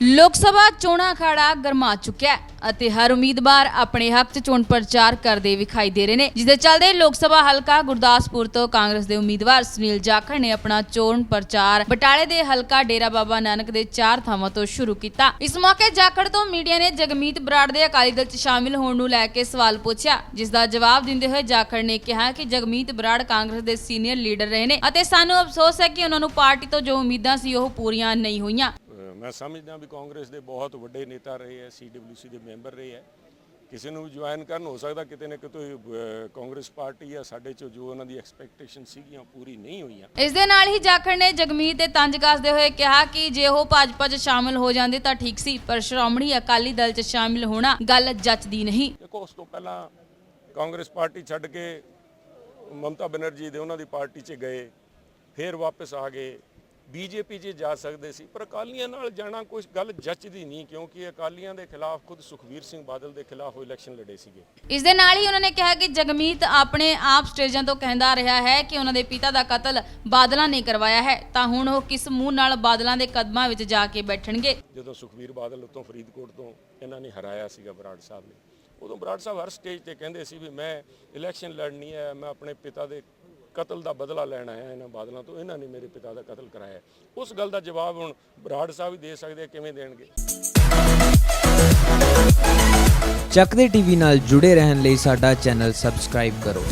ਲੋਕ ਸਭਾ ਚੋਣਾਂ ਅਖਾੜਾ ਗਰਮਾ ਚੁੱਕਿਆ ਹੈ ਅਤੇ ਹਰ ਉਮੀਦਵਾਰ ਆਪਣੇ ਹੱਕ 'ਚ ਚੋਣ ਪ੍ਰਚਾਰ ਕਰਦੇ ਵਿਖਾਈ ਦੇ ਰਹੇ ਨੇ, ਜਿਸ ਦੇ ਚੱਲਦੇ ਲੋਕ ਸਭਾ ਹਲਕਾ ਗੁਰਦਾਸਪੁਰ ਤੋਂ ਕਾਂਗਰਸ ਦੇ ਉਮੀਦਵਾਰ ਸੁਨੀਲ ਜਾਖੜ ਨੇ ਆਪਣਾ ਚੋਣ ਪ੍ਰਚਾਰ ਬਟਾਲੇ ਦੇ ਹਲਕਾ ਡੇਰਾ ਬਾਬਾ ਨਾਨਕ ਦੇ ਚਾਰ ਥਾਵਾਂ ਤੋਂ ਸ਼ੁਰੂ ਕੀਤਾ। ਇਸ ਮੌਕੇ ਜਾਖੜ ਤੋਂ ਮੀਡੀਆ ਨੇ ਜਗਮੀਤ ਬਰਾੜ ਦੇ ਅਕਾਲੀ ਦਲ 'ਚ ਸ਼ਾਮਿਲ ਹੋਣ ਨੂੰ ਲੈ ਕੇ ਸਵਾਲ ਪੁੱਛਿਆ, ਜਿਸ ਦਾ ਜਵਾਬ ਦਿੰਦੇ ਹੋਏ ਜਾਖੜ ਨੇ ਕਿਹਾ ਕਿ ਜਗਮੀਤ ਬਰਾੜ ਕਾਂਗਰਸ ਦੇ ਸੀਨੀਅਰ ਲੀਡਰ ਰਹੇ ਨੇ ਅਤੇ ਸਾਨੂੰ ਅਫਸੋਸ ਹੈ ਕਿ ਉਹਨਾਂ ਨੂੰ ਪਾਰਟੀ ਤੋਂ ਜੋ ਉਮੀਦਾਂ ਸੀ ਉਹ ਪੂਰੀਆਂ ਨਹੀਂ ਹੋਈਆਂ। ਮੈਂ ਸਮਝਦਾ ਵੀ ਕਾਂਗਰਸ ਦੇ ਬਹੁਤ ਵੱਡੇ ਨੇਤਾ ਰਹੇ ਹੈ ਸੀਡਬਲਯੂਸੀ ਦੇ ਮੈਂਬਰ ਰਹੇ ਹੈ। ਕਿਸੇ ਨੂੰ ਵੀ ਜੁਆਇਨ ਕਰਨ ਹੋ ਸਕਦਾ ਕਿਤੇ ਨਾ ਕਿਤੇ ਕਾਂਗਰਸ ਪਾਰਟੀ ਆ ਸਾਡੇ ਚੋਂ ਜੋ ਉਹਨਾਂ ਦੀ ਐਕਸਪੈਕਟੇਸ਼ਨ ਸੀਗੀਆਂ ਪੂਰੀ ਨਹੀਂ ਹੋਈਆਂ। ਇਸ ਦੇ ਨਾਲ ਹੀ ਜਾਖੜ ਨੇ ਜਗਮੀਤ ਦੇ ਤੰਜ ਕੱਸਦੇ ਹੋਏ ਕਿਹਾ ਕਿ ਜੇ ਉਹ ਭਾਜਪਾ 'ਚ ਸ਼ਾਮਿਲ ਹੋ ਜਾਂਦੇ ਤਾਂ ਠੀਕ ਸੀ ਪਰ ਸ਼੍ਰੋਮਣੀ ਅਕਾਲੀ ਦਲ 'ਚ ਸ਼ਾਮਿਲ ਹੋਣਾ ਗੱਲ ਜੱਚਦੀ ਨਹੀਂ। ਦੇਖੋ ਉਸ ਤੋਂ ਪਹਿਲਾਂ ਕਾਂਗਰਸ ਪਾਰਟੀ ਛੱਡ ਕੇ ਮਮਤਾ ਬਨਰਜੀ ਦੇ ਉਹਨਾਂ ਦੀ ਪਾਰਟੀ 'ਚ ਗਏ ਫਿਰ ਵਾਪਸ ਆ ਗਏ। ਬੀਜੇਪੀ 'ਚ ਜਾ ਸਕਦੇ ਸੀ ਪਰ ਅਕਾਲੀਆਂ ਨਾਲ ਜਾਣਾ ਕੁਝ ਗੱਲ ਜੱਚਦੀ ਨਹੀਂ ਕਿਉਂਕਿ ਅਕਾਲੀਆਂ ਦੇ ਖਿਲਾਫ ਖੁਦ ਸੁਖਵੀਰ ਸਿੰਘ ਬਾਦਲ ਦੇ ਖਿਲਾਫ ਉਹ ਇਲੈਕਸ਼ਨ ਲੜੇ ਸੀਗੇ। ਇਸ ਦੇ ਨਾਲ ਹੀ ਉਹਨਾਂ ਨੇ ਕਿਹਾ ਕਿ ਜਗਮੀਤ ਆਪਣੇ ਆਪ ਸਟੇਜਾਂ ਤੋਂ ਕਹਿੰਦਾ ਰਿਹਾ ਹੈ ਕਿ ਉਹਨਾਂ ਦੇ ਪਿਤਾ ਦਾ ਕਤਲ ਬਾਦਲਾਂ ਨੇ ਕਰਵਾਇਆ ਹੈ ਤਾਂ ਹੁਣ ਉਹ ਕਿਸ ਮੂੰਹ ਨਾਲ ਬਾਦਲਾਂ ਦੇ ਕਦਮਾਂ ਵਿੱਚ ਜਾ ਕੇ ਬੈਠਣਗੇ? ਜਦੋਂ ਸੁਖਵੀਰ ਬਾਦਲ ਉਤੋਂ ਫਰੀਦਕੋਟ ਤੋਂ ਇਹਨਾਂ ਨੇ ਹਰਾਇਆ ਸੀਗਾ ਬਰਾੜ ਸਾਹਿਬ ਨੇ ਉਦੋਂ ਬਰਾੜ ਸਾਹਿਬ ਹਰ ਸਟੇਜ ਤੇ ਕਹਿੰਦੇ ਸੀ ਵੀ ਮੈਂ ਇਲੈਕਸ਼ਨ ਲੜਨੀ ਹੈ ਮੈਂ ਆਪਣੇ ਪਿਤਾ ਦੇ ਕਤਲ ਦਾ ਬਦਲਾ ਲੈਣ ਆਇਆ ਇਹਨਾਂ ਬਾਦਲਾਂ ਤੋਂ, ਇਹਨਾਂ ਨੇ ਮੇਰੇ ਪਿਤਾ ਦਾ ਕਤਲ ਕਰਾਇਆ। ਉਸ ਗੱਲ ਦਾ ਜਵਾਬ ਹੁਣ ਬਰਾੜ ਸਾਹਿਬ ਹੀ ਦੇ ਸਕਦੇ ਕਿਵੇਂ ਦੇਣਗੇ? ਚੱਕਦੇ ਟੀਵੀ ਨਾਲ ਜੁੜੇ ਰਹਿਣ ਲਈ ਸਾਡਾ ਚੈਨਲ ਸਬਸਕ੍ਰਾਈਬ ਕਰੋ।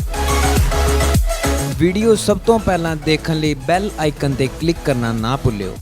ਵੀਡੀਓ ਸਭ ਤੋਂ ਪਹਿਲਾਂ ਦੇਖਣ ਲਈ ਬੈਲ ਆਈਕਨ ਤੇ ਕਲਿੱਕ ਕਰਨਾ ਨਾ ਭੁੱਲਿਓ।